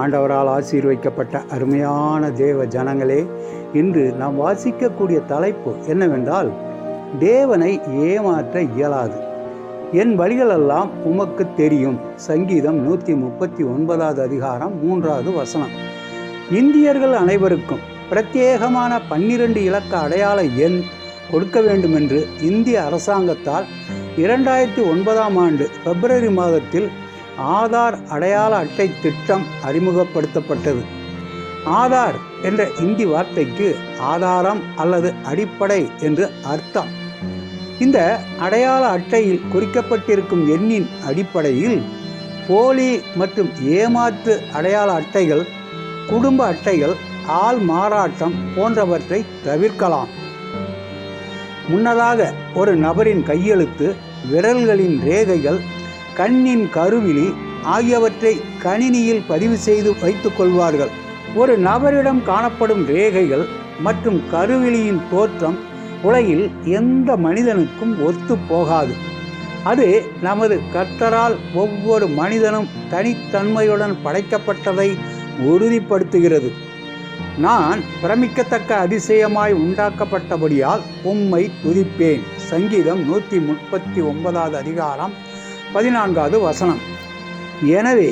ஆண்டவரால் ஆசீர்வைக்கப்பட்ட அருமையான தேவ ஜனங்களே இன்று நாம் வாசிக்கக்கூடிய தலைப்பு என்னவென்றால் தேவனை ஏமாற்ற இயலாது. என் வழிகளெல்லாம் உமக்கு தெரியும். சங்கீதம் நூற்றி முப்பத்தி ஒன்பதாவது அதிகாரம் மூன்றாவது வசனம். இந்தியர்கள் அனைவருக்கும் பிரத்யேகமான பன்னிரண்டு இலக்க அடையாள எண் கொடுக்க வேண்டும் என்று இந்திய அரசாங்கத்தால் இரண்டாயிரத்தி ஒன்பதாம் ஆண்டு பிப்ரவரி மாதத்தில் ஆதார் அடையாள அட்டை திட்டம் அறிமுகப்படுத்தப்பட்டது. ஆதார் என்ற இந்தி வார்த்தைக்கு ஆதாரம் அல்லது அடிப்படை என்று அர்த்தம். இந்த அடையாள அட்டையில் குறிக்கப்பட்டிருக்கும் எண்ணின் அடிப்படையில் போலி மற்றும் ஏமாற்று அடையாள அட்டைகள் குடும்ப அட்டைகள் ஆள் மாறாட்டம் போன்றவற்றை தவிர்க்கலாம். முன்னதாக ஒரு நபரின் கையெழுத்து விரல்களின் ரேகைகள் கண்ணின் கருவிழி ஆகியவற்றை கணினியில் பதிவு செய்து வைத்துக் கொள்வார்கள். ஒரு நபரிடம் காணப்படும் ரேகைகள் மற்றும் கருவிழியின் தோற்றம் உலகில் எந்த மனிதனுக்கும் ஒத்து போகாது. அது நமது கர்த்தரால் ஒவ்வொரு மனிதனும் தனித்தன்மையுடன் படைக்கப்பட்டதை உறுதிப்படுத்துகிறது. நான் பிரமிக்கத்தக்க அதிசயமாய் உண்டாக்கப்பட்டபடியால் உம்மை துதிப்பேன். சங்கீதம் நூற்றி முப்பத்தி ஒன்பதாவது அதிகாரம் பதினான்காவது வசனம். எனவே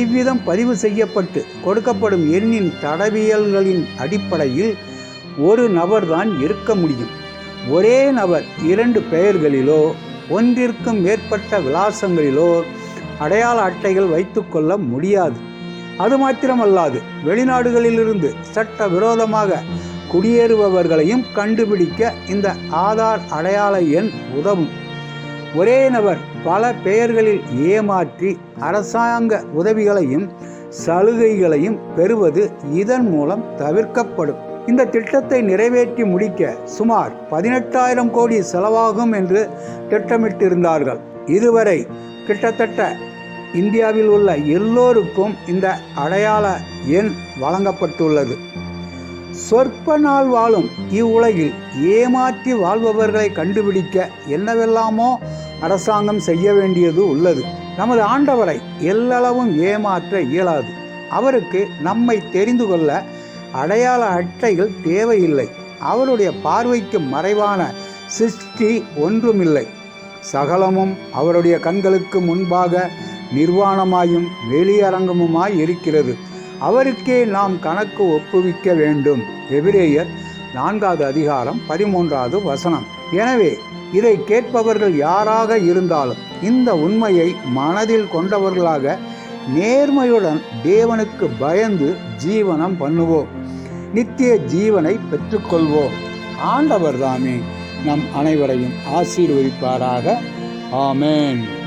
இவ்விதம் பதிவு செய்யப்பட்டு கொடுக்கப்படும் எண்ணின் தடவியல்களின் அடிப்படையில் ஒரு நபர்தான் இருக்க முடியும். ஒரே நபர் இரண்டு பெயர்களிலோ ஒன்றிற்கும் மேற்பட்ட விலாசங்களிலோ அடையாள அட்டைகள் வைத்துக்கொள்ள முடியாது. அது மாத்திரமல்லாது வெளிநாடுகளிலிருந்து சட்ட விரோதமாக குடியேறுபவர்களையும் கண்டுபிடிக்க இந்த ஆதார் அடையாள எண் உதவும். ஒரே நபர் பல பெயர்களில் ஏமாற்றி அரசாங்க உதவிகளையும் சலுகைகளையும் பெறுவது இதன் மூலம் தவிர்க்கப்படும். இந்த திட்டத்தை நிறைவேற்றி முடிக்க சுமார் பதினெட்டாயிரம் கோடி செலவாகும் என்று திட்டமிட்டிருந்தார்கள். இதுவரை கிட்டத்தட்ட இந்தியாவில் உள்ள எல்லோருக்கும் இந்த அடையாள எண் வழங்கப்பட்டுள்ளது. சொற்ப நாள் வாழும் இவ்வுலகில் ஏமாற்றி வாழ்பவர்களை கண்டுபிடிக்க என்னவெல்லாமோ அரசாங்கம் செய்ய வேண்டியது உள்ளது. நமது ஆண்டவரை எல்லளவும் ஏமாற்ற இயலாது. அவருக்கு நம்மை தெரிந்து கொள்ள அடையாள அட்டைகள் தேவையில்லை. அவருடைய பார்வைக்கு மறைவான சிருஷ்டி ஒன்றுமில்லை. சகலமும் அவருடைய கண்களுக்கு முன்பாக நிர்வாணமாயும் வெளியரங்கமுமாய் இருக்கிறது. அவருக்கே நாம் கணக்கு ஒப்புவிக்க வேண்டும். எபிரேயர் நான்காவது அதிகாரம் பதிமூன்றாவது வசனம். எனவே இதை கேட்பவர்கள் யாராக இருந்தாலும் இந்த உண்மையை மனதில் கொண்டவர்களாக நேர்மையுடன் தேவனுக்கு பயந்து ஜீவனம் பண்ணுவோம். நித்திய ஜீவனை பெற்றுக்கொள்வோம். ஆண்டவர் தாமே நம் அனைவரையும் ஆசீர்வதிப்பாராக. ஆமேன்.